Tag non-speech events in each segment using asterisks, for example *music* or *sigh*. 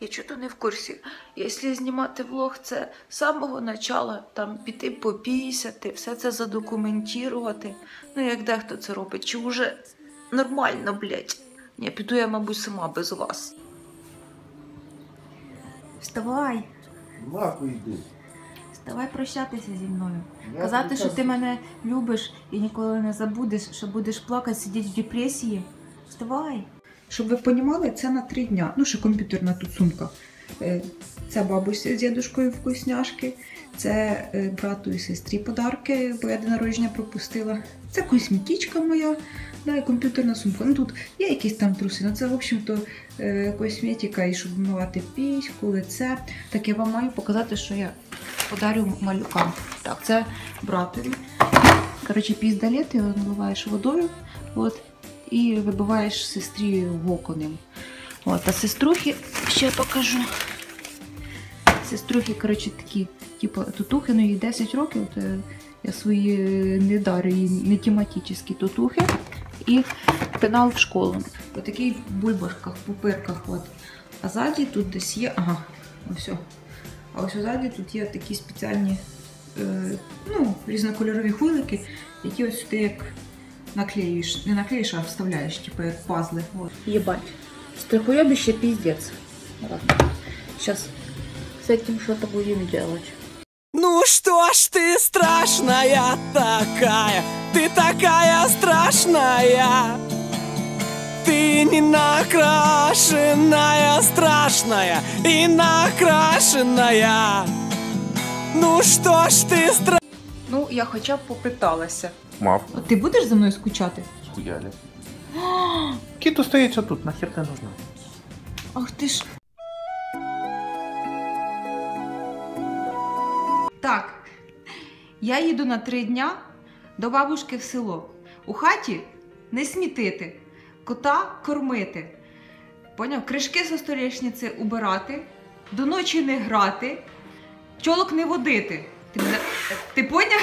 Я чого не в курсі. Якщо знімати влог, це з самого начала, там піти попісяти, все це задокументувати. Ну, як дехто це робить, чи вже нормально, блядь. Ні, піду я, мабуть, сама без вас. Вставай, Нахуй йди. вставай прощатися зі мною. Я Казати, що приказ- ти мене любиш і ніколи не забудеш, що будеш плакати, сидіти в депресії. Вставай. Щоб ви розуміли, це на три дня. Ну, ще комп'ютерна тут сумка. Е, Це бабусі з дідушкою вкусняшки, це е, брату і сестрі подарки, бо я день народження пропустила. Це косметичка моя, да, і комп'ютерна сумка. Ну тут є якісь там труси, ну це, в общем-то, е, косметика, і щоб вмивати піську, лице. Так я вам маю показати, що я подарю малюкам. Так, це братові. Коротше, піздалет його наливаєш водою от, і вибиваєш сестрі в око ним. От, а сеструхи ще покажу. Сеструхи, коротше, такі, типу, тутухи, ну їй 10 років, то я свої не дарю їй не тематичні тутухи і пенал в школу. Отакий в бульбашках, пупирках. От. А ззаді тут десь є. Ага, ось. А ось ззаді тут є такі спеціальні е, ну, різнокольорові хвилики, які ось сюди як наклеюєш, не наклеїш, а вставляєш, типу як пазли. От. Єбать. Страхуебище пиздец. Ладно. Сейчас с этим что-то будем делать. Ну что ж ты страшная такая, ты такая страшная. Ты не накрашенная, страшная и накрашенная. Ну что ж ты страшная. Ну, я хоча б попиталася. Мав, ти будеш за мною скучати? схуяли. *gasps* Кіт остається тут, нахер не нужно. Ах ти ж. Так. Я їду на три дня до бабушки в село. У хаті не смітити, кота кормити. Поняв? Кришки зі столішниці убирати, до ночі не грати, чолок не водити. Ти, поняв?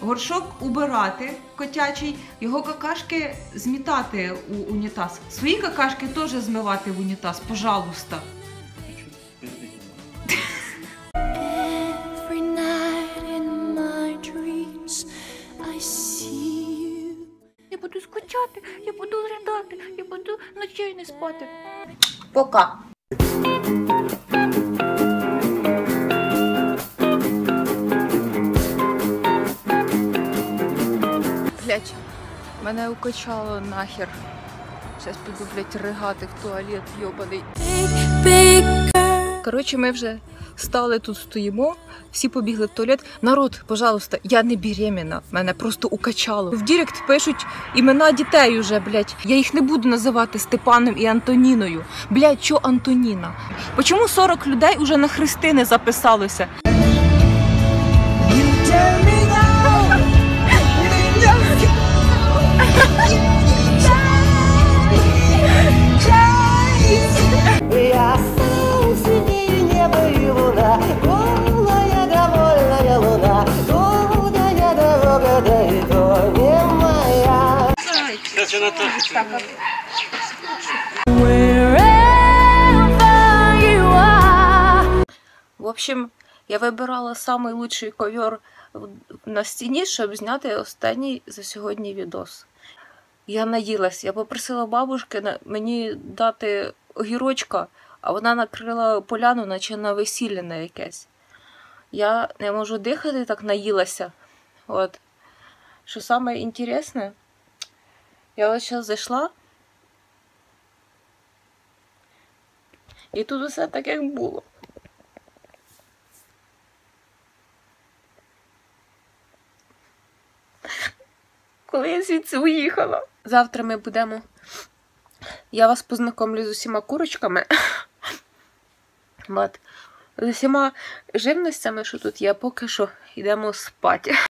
Горшок убирати котячий, його какашки змітати у унітаз. Свої какашки теж змивати в унітаз, пожалуйста. Я буду скучати, я буду ридати, я буду ночей не спати. Пока. Блять, мене укачало нахер. Зараз піду, блять, ригати в туалет, йобаний. Коротше, ми вже стали тут, стоїмо, всі побігли в туалет. Народ, пожалуйста, я не беременна, мене просто укачало. В Дірект пишуть імена дітей уже, блядь. Я їх не буду називати Степаном і Антоніною. Блядь, що Антоніна? Почому 40 людей уже на хрестини записалося? Я среди неба и you are. В общем, я вибирала самий лучший ковер на стіні, щоб зняти останній за сьогодні відос. Я наїлась. Я попросила бабушки мені дати огірочка, а вона накрила поляну, наче на весілля на якесь. Я не можу дихати, так наїлася. От. Що саме я ось зараз зайшла. І тут усе так, як було. Коли я звідси уїхала. Завтра ми будемо. Я вас познайомлю з усіма курочками. От. З усіма живностями, що тут є, поки що йдемо спати.